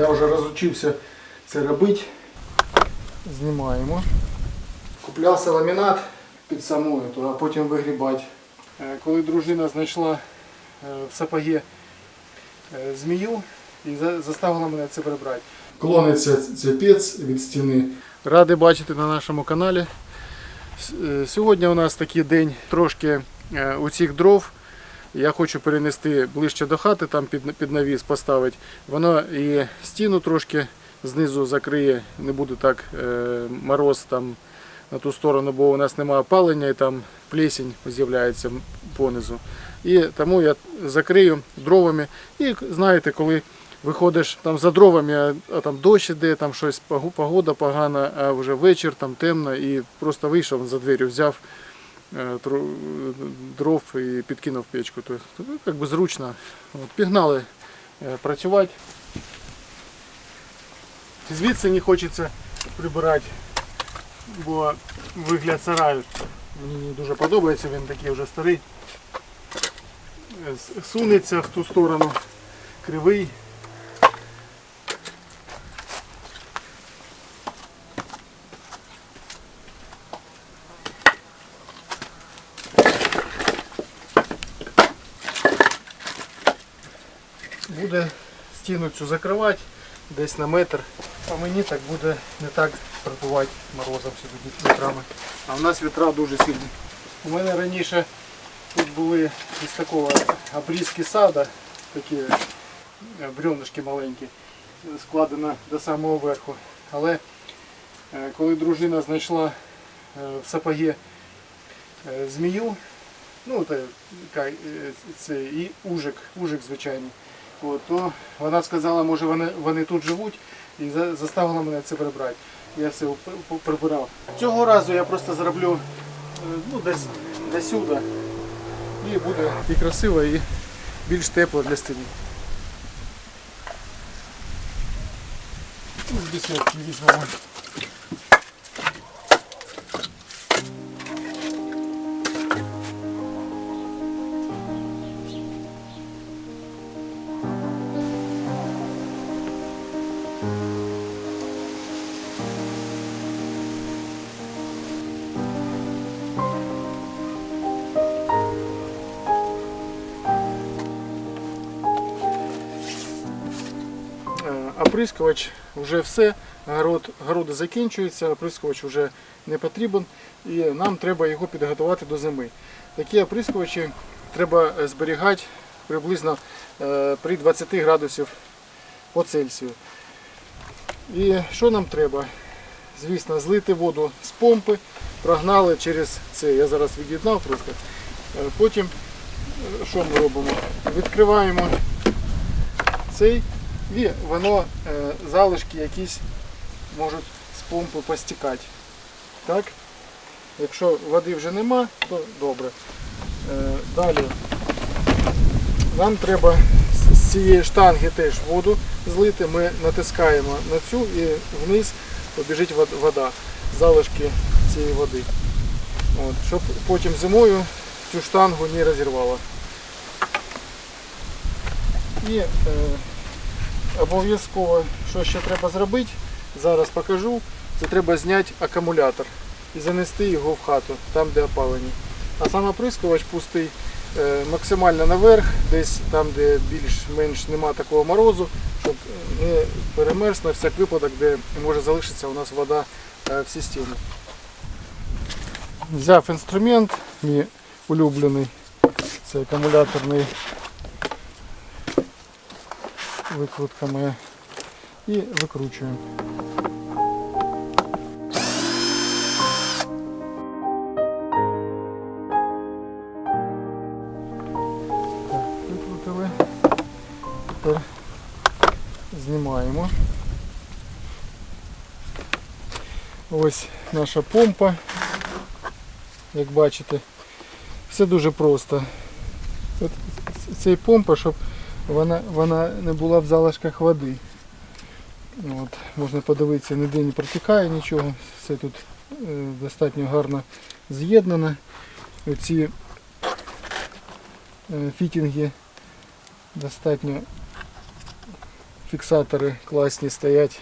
Я вже розучився це робити. Знімаємо. Куплявся ламінат під самою, а потім вигрібати. Е, Коли дружина знайшла е, в сапогі е, змію і заставила мене це прибрати. Клониться цепець від стіни. Радий бачити на нашому каналі. Сьогодні у нас такий день трошки у цих дров. Я хочу перенести ближче до хати, там під, під навіс поставити. Воно і стіну трошки знизу закриє, не буде так е, мороз там на ту сторону, бо у нас немає опалення і там плесень з'являється понизу. І тому я закрию дровами. І знаєте, коли виходиш там за дровами, а, там дощ іде, там щось погода погана, а вже вечір, там темно, і просто вийшов за двері, взяв дров і підкинув печку. Тобто, як би зручно. От, пігнали е, працювати. Звідси не хочеться прибирати, бо вигляд сараю мені не дуже подобається, він такий вже старий. Е, Сунеться в ту сторону, кривий. Буде стіну цю закривати десь на метр, а мені так буде не так пробувати морозом сюди вітрами. А в нас вітра дуже сильні. У мене раніше тут були із такого обрізки сада, такі е, бревнышки маленькі, складено до самого верху. Але е, коли дружина знайшла е, в сапогі змію, ну та, яка, е, це і ужик, ужик звичайний. От, то вона сказала, може вони, вони тут живуть і заставила мене це прибрати. Я все прибирав. Цього разу я просто зроблю е, ну, десь до сюди. І буде і красиво, і більш тепло для стіни. Ну, з візьмемо. Оприскувач вже все, город, городи закінчуються, оприскувач вже не потрібен і нам треба його підготувати до зими. Такі оприскувачі треба е, зберігати приблизно е, при 20 градусів по Цельсію. І що нам треба? Звісно, злити воду з помпи, прогнали через це. Я зараз від'єднав просто. Е, Потім е, що ми робимо? Відкриваємо цей і воно е, залишки якісь можуть з помпи постікати. Так? Якщо води вже нема, то добре. Е, далі нам треба з- цієї штанги теж воду злити. Ми натискаємо на цю і вниз побіжить вода, залишки цієї води. От, щоб потім зимою цю штангу не розірвало. І е, обов'язково, що ще треба зробити, зараз покажу. Це треба зняти акумулятор і занести його в хату, там де опалення. А сам оприскувач пустий е, максимально наверх, десь там, де більш-менш нема такого морозу, щоб не перемерз на всяк випадок, де може залишитися у нас вода е, в системі. Взяв інструмент, мій улюблений, це акумуляторний викрутка моя. І викручуємо. Викрутили. Тепер знімаємо. Ось наша помпа. Як бачите, все дуже просто. От цей помпа, щоб вона, вона не була в залишках води. От, можна подивитися, ніде не протікає нічого. Все тут е, достатньо гарно з'єднано. Оці е, фітінги достатньо фіксатори класні стоять.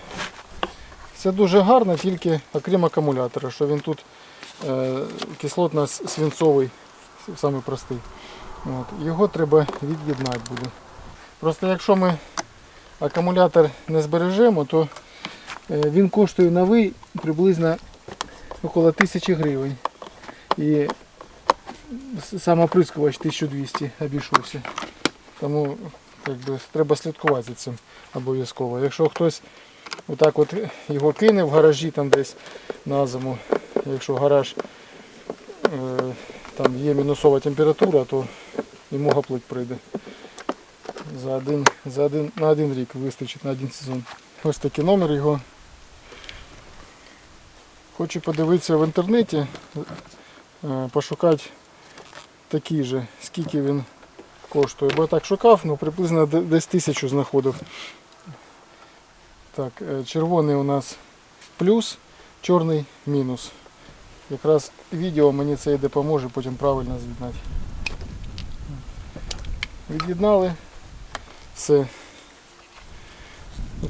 Це дуже гарно, тільки окрім акумулятора, що він тут е, кислотно-свинцовий, самий простий. От. Його треба від'єднати буде. Просто якщо ми акумулятор не збережемо, то е, він коштує новий приблизно около 1000 гривень. І сам оприскувач 1200 обійшовся. Тому як би, треба слідкувати за цим обов'язково. Якщо хтось отак от його кине в гаражі там десь на зиму, якщо гараж е, там є мінусова температура, то йому гаплик прийде. За один, за один, на один рік вистачить на один сезон. Ось такий номер його. Хочу подивитися в інтернеті, е, пошукати такий же, скільки він коштує. Бо я так шукав, ну приблизно десь тисячу знаходив. Так, е, червоний у нас плюс, чорний мінус. Якраз відео мені це і допоможе потім правильно з'єднати. Від'єднали. Все.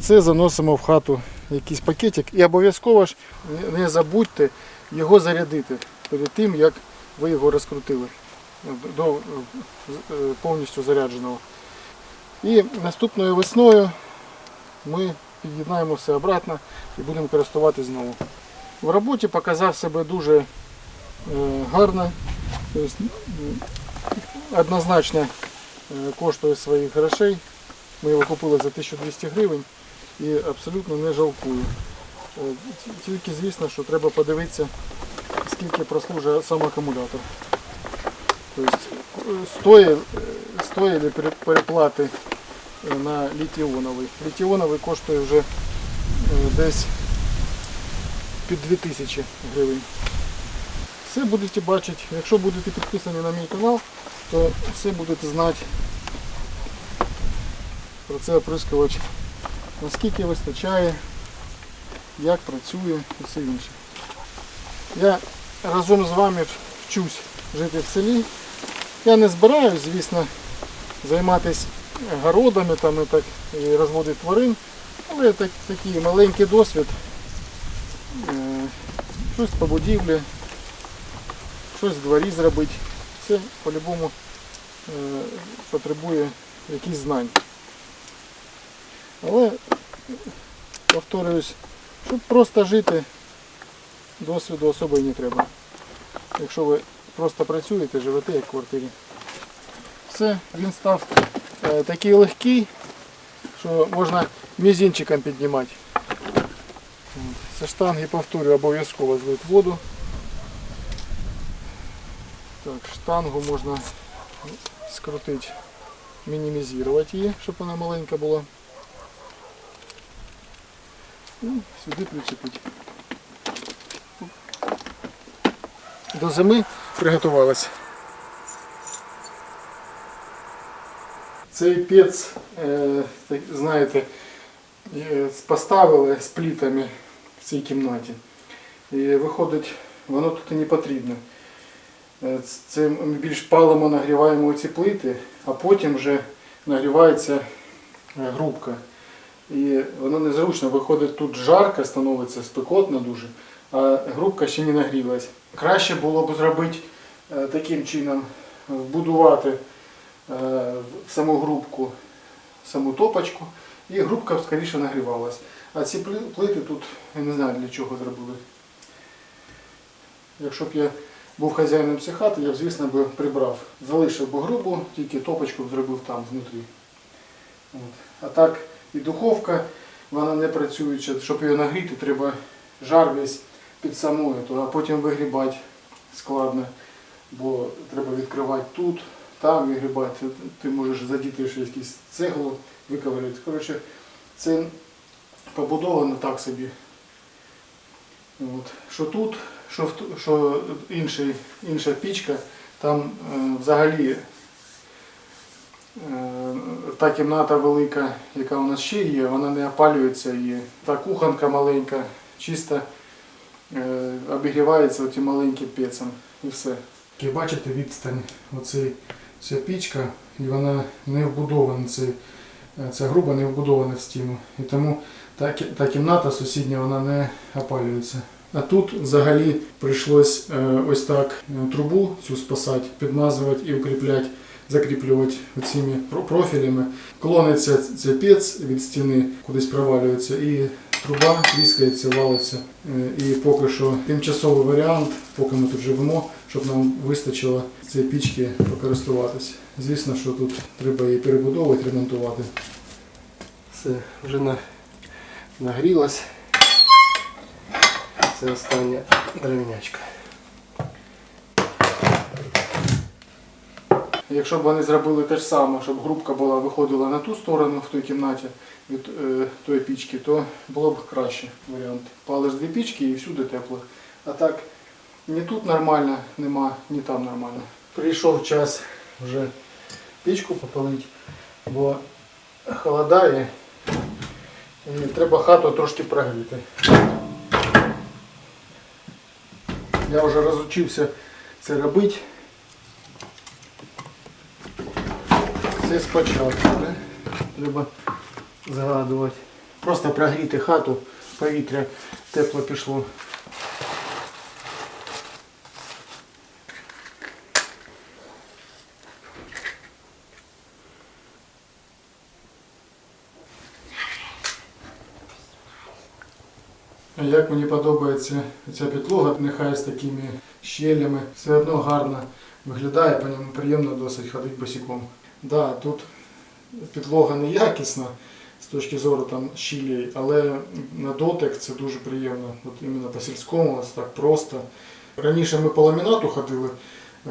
Це заносимо в хату якийсь пакетик і обов'язково ж не- забудьте його зарядити перед тим, як ви його розкрутили до повністю зарядженого. І наступною весною ми під'єднаємо все обратно і будемо користуватись знову. В роботі показав себе дуже е, гарно. Тобто, однозначно е, коштує своїх грошей. Ми його купили за 1200 гривень і абсолютно не жалкую. Е, Тільки звісно, що треба подивитися, скільки прослужує сам акумулятор. Тобто е, стоїть, е, переплати на літіоновий. Літіоновий коштує вже десь під 2000 гривень. Все будете бачити. Якщо будете підписані на мій канал, то все будете знати про цей оприскувач, наскільки вистачає, як працює і все інше. Я разом з вами вчусь жити в селі. Я не збираюсь, звісно, займатися городами там, і, так, і розводити тварин, але так, такий маленький досвід. Е, Щось по будівлі, щось в дворі зробити. Це по-любому е, потребує якісь знань. Але, повторююсь, щоб просто жити, досвіду особо і не треба. Якщо ви просто працюєте, живете як в квартирі. Все, він став е, такий легкий, що можна мізинчиком піднімати. Зі штанги повторюю, обов'язково злити воду. Так, штангу можна скрутити, мінімізувати її, щоб вона маленька була. І сюди причепити. До зими приготувалась. Цей пець, е, знаєте, е, поставили з плітами в цій кімнаті. І виходить, воно тут і не потрібно. Е, Це ми більш палимо, нагріваємо ці плити, а потім вже нагрівається грубка. І воно незручно, виходить тут жарко, становиться спекотно дуже, а грубка ще не нагрілась. Краще було б зробити е, таким чином, вбудувати е, в саму грубку саму топочку, і грубка б скоріше нагрівалась. А ці плити тут я не знаю для чого зробили. Якщо б я був хазяїном цієї хати, я б, звісно, би прибрав. Залишив би грубу, тільки топочку б зробив там внутрі. От. А так і духовка, вона не працююча. Щоб її нагріти, треба жар весь під самою, а потім вигрібати складно, бо треба відкривати тут, там вигрібати. Ти можеш задіти ще якусь цеглу, виковирити. Коротше, це побудовано так собі. От. Що тут, що, що інший, інша пічка, там е, взагалі та кімната велика, яка у нас ще є, вона не опалюється і та кухонка маленька, чисто е, обігрівається цим маленьким пецем і все. Як бачите, відстань, оцей, ця пічка, і вона не вбудована Е, Ця груба не вбудована в стіну. І тому та, та кімната сусідня вона не опалюється. А тут взагалі прийшлось е, ось так е, трубу цю спасати, підмазувати і укріпляти, закріплювати цими профілями. Клониться цей пець від стіни, кудись провалюється, і труба тріскається, валиться. Е, І поки що тимчасовий варіант, поки ми тут живемо, щоб нам вистачило цієї пічки покористуватися. Звісно, що тут треба її перебудовувати, ремонтувати. Все, вже на, нагрілось. Це остання дерев'янячка. Якщо б вони зробили те ж саме, щоб грубка була виходила на ту сторону в той кімнаті від е, тої пічки, то було б краще варіант. Палиш дві пічки і всюди тепло. А так ні тут нормально нема, ні там нормально. Прийшов час вже пічку попалити, бо холодає і треба хату трошки прогріти. Я вже розучився це робити. Це спочатку, да? треба згадувати. Просто прогріти хату, повітря тепло пішло. Як мені подобається ця підлога, нехай з такими щелями, все одно гарно виглядає, по ньому приємно досить ходити босиком. Да, тут підлога неякісна з точки зору там щілей, але на дотик це дуже приємно. От іменно по сільському, ось так просто. Раніше ми по ламінату ходили,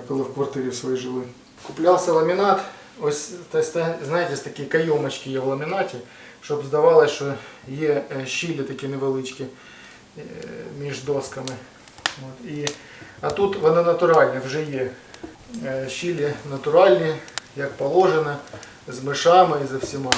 коли в квартирі своїй жили. Куплявся ламінат, ось знаєте, такі кайомочки є в ламінаті, щоб здавалося, що є е, щілі такі невеличкі е, між досками. От, і, а тут вони натуральні вже є. Е, Щілі натуральні, як положено, з мишами і за всіма.